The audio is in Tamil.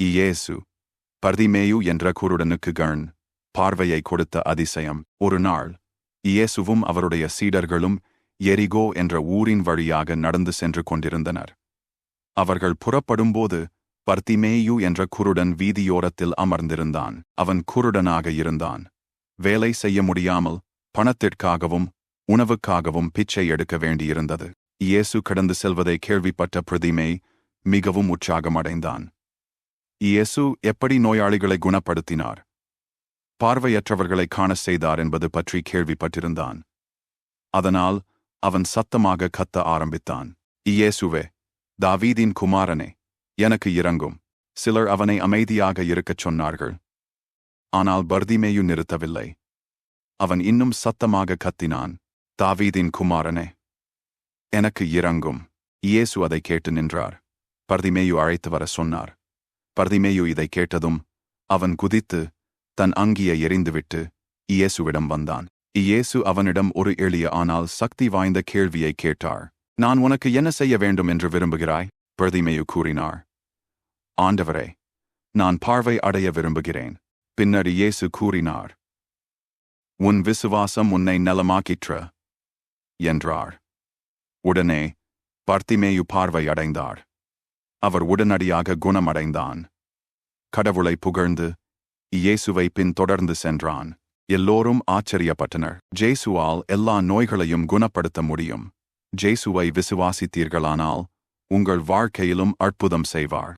இயேசு பர்திமேயு என்ற குருடனுக்கு கண் பார்வையை கொடுத்த அதிசயம். ஒரு நாள் இயேசுவும் அவருடைய சீடர்களும் எரிகோ என்ற ஊரின் வழியாக நடந்து சென்று கொண்டிருந்தனர். அவர்கள் புறப்படும்போது பர்திமேயு என்ற குருடன் வீதியோரத்தில் அமர்ந்திருந்தான். அவன் குருடனாக இருந்தான். வேலை செய்ய முடியாமல் பணத்திற்காகவும் உணவுக்காகவும் பிச்சை எடுக்க வேண்டியிருந்தது. இயேசு கடந்து செல்வதை கேள்விப்பட்ட பிரதிமே மிகவும் உற்சாகமடைந்தான். இயேசு எப்படி நோயாளிகளை குணப்படுத்தினார்? பார்வையற்றவர்களை காண செய்தார் என்பது பற்றி கேள்விப்பட்டிருந்தான். அதனால் அவன் சத்தமாக கத்த ஆரம்பித்தான். இயேசுவே தாவீதின் குமாரனே எனக்கு இறங்கும் சிலர் அவனை அமைதியாக இருக்கச் சொன்னார்கள். ஆனால் பர்திமேயு நிறுத்தவில்லை. அவன் இன்னும் சத்தமாக கத்தினான் தாவீதின் குமாரனே எனக்கு இறங்கும் இயேசு அதை கேட்டு நின்றார். பர்திமேயு அழைத்து வர சொன்னார் பர்திமேயு இதை கேட்டதும் அவன் குதித்து தன் அங்கியை எறிந்துவிட்டு இயேசுவிடம் வந்தான். இயேசு அவனிடம் ஒரு எளிய ஆனால் சக்தி வாய்ந்த கேள்வியை கேட்டார். நான் உனக்கு என்ன செய்ய வேண்டும் என்று விரும்புகிறாய்? பர்திமேயு கூறினார். ஆண்டவரே நான் பார்வை அடைய விரும்புகிறேன். பின்னர் இயேசு கூறினார். உன் விசுவாசம் உன்னை நலமாக்கிற்ற என்றார். உடனே பர்த்திமேயு பார்வை அடைந்தார். அவர் உடனடியாக குணமடைந்தான். கடவுளை புகழ்ந்து இயேசுவை பின்தொடர்ந்து சென்றான். எல்லோரும் ஆச்சரியப்பட்டனர். ஜேசுவால் எல்லா நோய்களையும் குணப்படுத்த முடியும். ஜேசுவை விசுவாசித்தீர்களானால் உங்கள் வாழ்க்கையிலும் அற்புதம் செய்வார்.